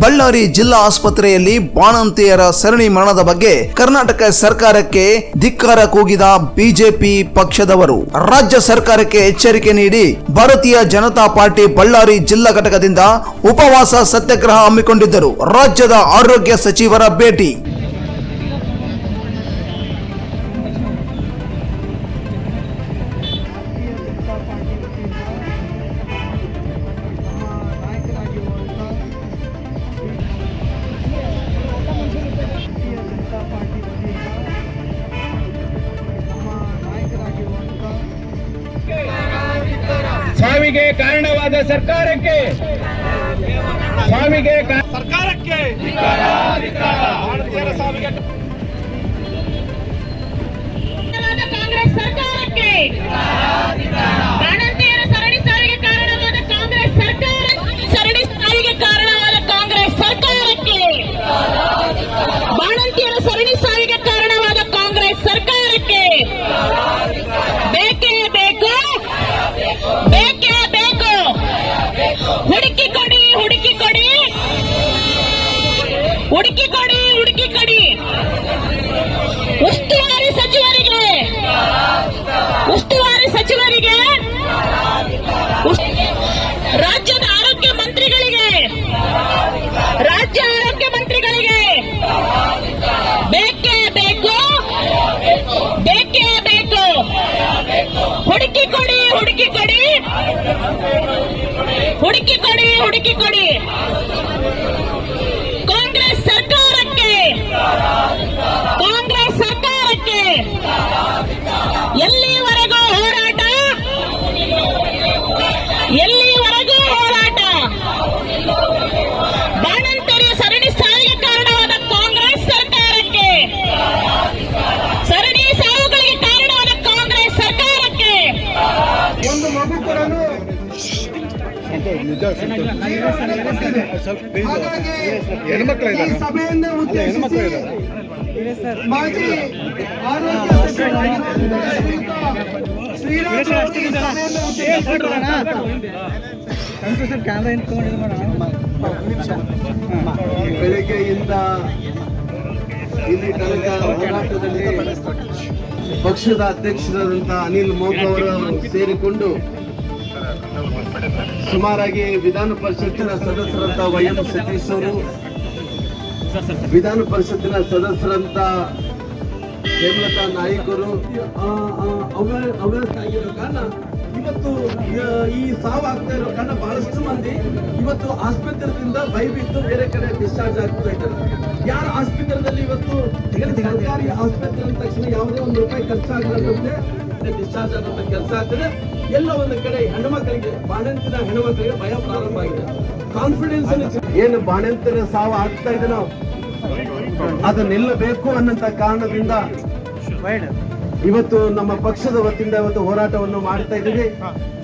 ಬಳ್ಳಾರಿ ಜಿಲ್ಲಾ ಆಸ್ಪತ್ರೆಯಲ್ಲಿ ಬಾಣಂತಿಯರ ಸರಣಿ ಮರಣದ ಬಗ್ಗೆ ಕರ್ನಾಟಕ ಸರ್ಕಾರಕ್ಕೆ ಧಿಕ್ಕಾರ ಕೂಗಿದ ಬಿಜೆಪಿ ಪಕ್ಷದವರು. ರಾಜ್ಯ ಸರ್ಕಾರಕ್ಕೆ ಎಚ್ಚರಿಕೆ ನೀಡಿ ಭಾರತೀಯ ಜನತಾ ಪಾರ್ಟಿ ಬಳ್ಳಾರಿ ಜಿಲ್ಲಾ ಘಟಕದಿಂದ ಉಪವಾಸ ಸತ್ಯಾಗ್ರಹ ಹಮ್ಮಿಕೊಂಡಿದ್ದರು. ರಾಜ್ಯದ ಆರೋಗ್ಯ ಸಚಿವರ ಭೇಟಿ. ಸಾವಿಗೆ ಕಾರಣವಾದ ಸರ್ಕಾರಕ್ಕೆ. ಸಾವಿಗೆ ಸರ್ಕಾರಕ್ಕೆ. ಸಾವಿಗೆ ಕಾಂಗ್ರೆಸ್ ಸರ್ಕಾರಕ್ಕೆ. ಬಾಣಂತಿಯರ ಸರಣಿ ಸಾವಿಗೆ ಕಾರಣವಾದ ಕಾಂಗ್ರೆಸ್ ಸರ್ಕಾರ ಸರಣಿ ಸಾವಿಗೆ ಕಾರಣವಾದ ಕಾಂಗ್ರೆಸ್ ಸರ್ಕಾರಕ್ಕೆ. ಬಾಣಂತಿಯರ ಹುಡುಕಿ ಕೊಡಿ ಬೆಳಗ್ಗೆಯಿಂದ ಇಲ್ಲಿ ತನಕ ಹೋರಾಟದಲ್ಲಿ ಪಕ್ಷದ ಅಧ್ಯಕ್ಷರಾದಂತಹ ಅನಿಲ್ ಮೋಗ್ ಅವರು ಸೇರಿಕೊಂಡು ಸುಮಾರಾಗಿ ವಿಧಾನ ಪರಿಷತ್ತಿನ ಸದಸ್ಯರಂತ ವೈ ಎಂ ಸತೀಶ್ ಅವರು ವಿಧಾನ ಪರಿಷತ್ತಿನ ಸದಸ್ಯರಂತ ಹೇಮಲತಾ ನಾಯಕರು ಅವೇರ್ನೆಸ್ ಆಗಿರೋ ಕಾರಣ ಇವತ್ತು ಈ ಸಾವು ಆಗ್ತಾ ಇರೋ ಕಾರಣ ಬಹಳಷ್ಟು ಮಂದಿ ಇವತ್ತು ಆಸ್ಪತ್ರೆಯಿಂದ ಬೈಬಿಟ್ಟು ಬೇರೆ ಕಡೆ ಡಿಸ್ಚಾರ್ಜ್ ಆಗ್ತಾ ಇದ್ದಾರೆ. ಯಾರ ಆಸ್ಪತ್ರೆಯಲ್ಲಿ ಇವತ್ತು ಸರ್ಕಾರಿ ಆಸ್ಪತ್ರೆ ಅಂದ ತಕ್ಷಣ ಯಾವುದೇ ಒಂದು ರೂಪಾಯಿ ಖರ್ಚಾಗದಂತೆ ಡಿಸ್ಚಾರ್ಜ್ ಆಗುವಂತ ಕೆಲಸ ಆಗ್ತದೆ. ಎಲ್ಲ ಒಂದು ಕಡೆ ಹೆಣ್ಮಕ್ಳಿಗೆ ಬಾಣಂತಿನ ಹೆಣ್ಮಕ್ಳಿಗೆ ಭಯ ಪ್ರಾರಂಭ ಆಗಿದೆ. ಕಾನ್ಫಿಡೆನ್ಸ್ ಏನು ಬಾಣಂತಿನ ಸಾವು ಆಗ್ತಾ ಇದೆ ನಾವು? ಅದು ನಿಲ್ಲಬೇಕು ಅನ್ನಂತ ಕಾರಣದಿಂದ ಇವತ್ತು ನಮ್ಮ ಪಕ್ಷದ ವತಿಯಿಂದ ಇವತ್ತು ಹೋರಾಟವನ್ನು ಮಾಡ್ತಾ ಇದ್ದೀವಿ.